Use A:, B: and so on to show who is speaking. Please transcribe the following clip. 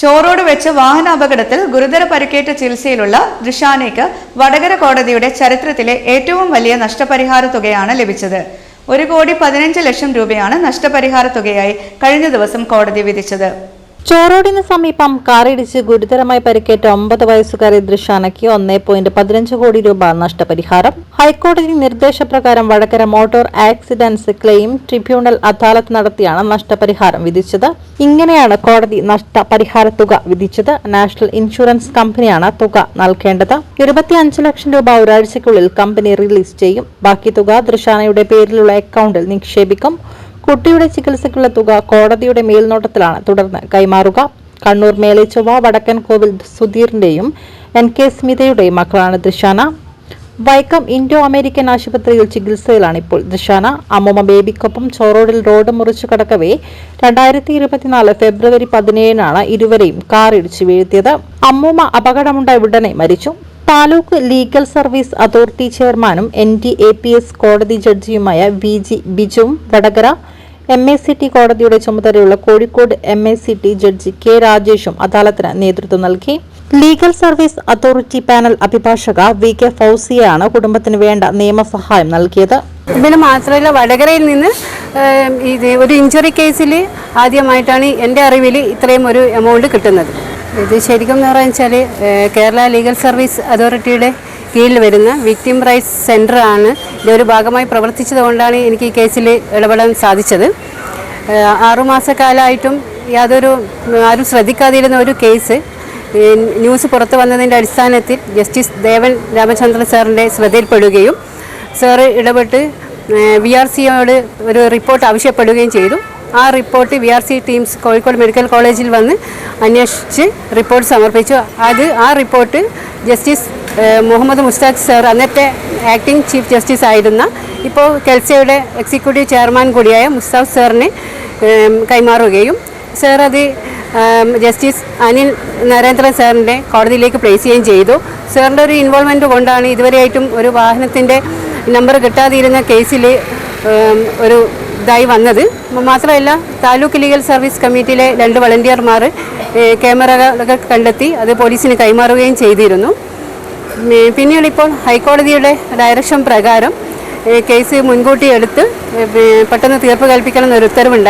A: ചോറോട് വെച്ച് വാഹനാപകടത്തിൽ ഗുരുതര പരിക്കേറ്റ ചികിത്സയിലുള്ള ദൃഷാനയ്ക്ക് വടകര കോടതിയുടെ ചരിത്രത്തിലെ ഏറ്റവും വലിയ നഷ്ടപരിഹാര തുകയാണ് ലഭിച്ചത്. ഒരു കോടി പതിനഞ്ച് ലക്ഷം രൂപയാണ് നഷ്ടപരിഹാര തുകയായി കഴിഞ്ഞ ദിവസം കോടതി വിധിച്ചത്.
B: ചോറോടിന് സമീപം കാറിടിച്ച് ഗുരുതരമായി പരിക്കേറ്റ ഒമ്പത് വയസ്സുകാരി ദൃശാനയ്ക്ക് ഒന്നേ പോയിന്റ് പതിനഞ്ച് കോടി രൂപ നഷ്ടപരിഹാരം. ഹൈക്കോടതി നിർദ്ദേശപ്രകാരം Vadakara motor accidents claim tribunal അദാലത്ത് നടത്തിയാണ് നഷ്ടപരിഹാരം വിധിച്ചത്. ഇങ്ങനെയാണ് കോടതി നഷ്ടപരിഹാര തുക വിധിച്ചത്. നാഷണൽ ഇൻഷുറൻസ് കമ്പനിയാണ് തുക നൽകേണ്ടത്. ഇരുപത്തിയഞ്ച് ലക്ഷം രൂപ ഒരാഴ്ചയ്ക്കുള്ളിൽ കമ്പനി റിലീസ് ചെയ്യും. ബാക്കി തുക ദൃശാനയുടെ പേരിലുള്ള അക്കൗണ്ടിൽ നിക്ഷേപിക്കും. കുട്ടിയുടെ ചികിത്സയ്ക്കുള്ള തുക കോടതിയുടെ മേൽനോട്ടത്തിലാണ്. തുടർന്ന് കൈമാറുക. കണ്ണൂർ മേലേച്ചൊവ്വ വടക്കൻ കോവിൽ സുധീറിന്റെയും എൻ കെ സ്മിതയുടെയും മക്കളാണ് ദൃശാന വൈക്കം ഇൻഡോ അമേരിക്കൻ ആശുപത്രിയിൽ ചികിത്സയിലാണ് ഇപ്പോൾ ദൃശാന അമ്മമ്മ ബേബിക്കൊപ്പം ചോറോഡിൽ റോഡ് മുറിച്ചു കടക്കവേ രണ്ടായിരത്തി ഇരുപത്തിനാല് ഫെബ്രുവരി പതിനേഴിനാണ് ഇരുവരെയും കാർ ഇടിച്ചു വീഴ്ത്തിയത്. അമ്മൂമ്മ അപകടമുണ്ടായ ഉടനെ മരിച്ചു. താലൂക്ക് ലീഗൽ സർവീസ് അതോറിറ്റി ചെയർമാനും N D A P S കോടതി ജഡ്ജിയുമായ V G ബിജുവും Vadakara M A C T കോടതിയുടെ ചുമതലയുള്ള Kozhikode M A C T judge K രാജേഷും അദാലത്തിന് നേതൃത്വം നൽകി. ലീഗൽ സർവീസ് അതോറിറ്റി പാനൽ അഭിഭാഷക വി കെ ഫൗസിയാണ് കുടുംബത്തിന് വേണ്ട നിയമസഹായം നൽകിയത്.
C: ഇതിന് മാത്രമല്ല വടകരയിൽ നിന്ന് ഇത് ഒരു ഇഞ്ചുറി കേസിൽ ആദ്യമായിട്ടാണ് എന്റെ അറിവിൽ ഇത്രയും ഒരു എമൗണ്ട് കിട്ടുന്നത്. ഇത് ശരിക്കും എന്ന് പറഞ്ഞാൽ കേരള ലീഗൽ സർവീസ് അതോറിറ്റിയുടെ കീഴിൽ വരുന്ന വിക്ടിം റൈറ്റ്സ് സെന്റർ ആണ്. ഒരു ഭാഗമായി പ്രവർത്തിച്ചതുകൊണ്ടാണ് എനിക്ക് ഈ കേസിൽ ഇടപെടാൻ സാധിച്ചത്. ആറുമാസക്കാലമായിട്ടും യാതൊരു ആരും ശ്രദ്ധിക്കാതിരുന്ന ഒരു കേസ് ന്യൂസ് പുറത്തു വന്നതിന്റെ അടിസ്ഥാനത്തിൽ ജസ്റ്റിസ് ദേവൻ രാമചന്ദ്രൻ സാറിന്റെ ശ്രദ്ധയിൽപ്പെടുകയും സാറ് ഇടപെട്ട് വി ആർ സിയോട് ഒരു റിപ്പോർട്ട് ആവശ്യപ്പെടുകയും ചെയ്തു. ആ report V R C teams Kozhikode medical കോളേജിൽ വന്ന് അന്വേഷിച്ച് റിപ്പോർട്ട് സമർപ്പിച്ചു. അത് ആ report justice Muhammad Mushtaq sir അന്നത്തെ ആക്ടിംഗ് ചീഫ് ജസ്റ്റിസ് ആയിരുന്ന ഇപ്പോൾ കെൽസയുടെ എക്സിക്യൂട്ടീവ് ചെയർമാൻ കൂടിയായ മുസ്താഖ് സാറിന് കൈമാറുകയും സാർ അത് ജസ്റ്റിസ് അനിൽ നരേന്ദ്രൻ സാറിന്റെ കോടതിയിലേക്ക് പ്ലേസ് ചെയ്യുകയും ചെയ്തു. സാറിന്റെ ഒരു ഇൻവോൾവ്മെന്റ് കൊണ്ടാണ് ഇതുവരെയായിട്ടും ഒരു വാഹനത്തിന്റെ നമ്പർ കിട്ടാതിരുന്ന കേസിൽ ഒരു ഇതായി വന്നത്. മാത്രമല്ല താലൂക്ക് ലീഗൽ സർവീസ് കമ്മിറ്റിയിലെ രണ്ട് വളണ്ടിയർമാർ ക്യാമറകളൊക്കെ കണ്ടെത്തി അത് പോലീസിന് കൈമാറുകയും ചെയ്തിരുന്നു. പിന്നീട് ഇപ്പോൾ ഹൈക്കോടതിയുടെ ഡയറക്ഷൻ പ്രകാരം കേസ് മുൻകൂട്ടി എടുത്ത് പെട്ടെന്ന് തീർപ്പ് കൽപ്പിക്കണം എന്നൊരു ഉത്തരവുണ്ടായി.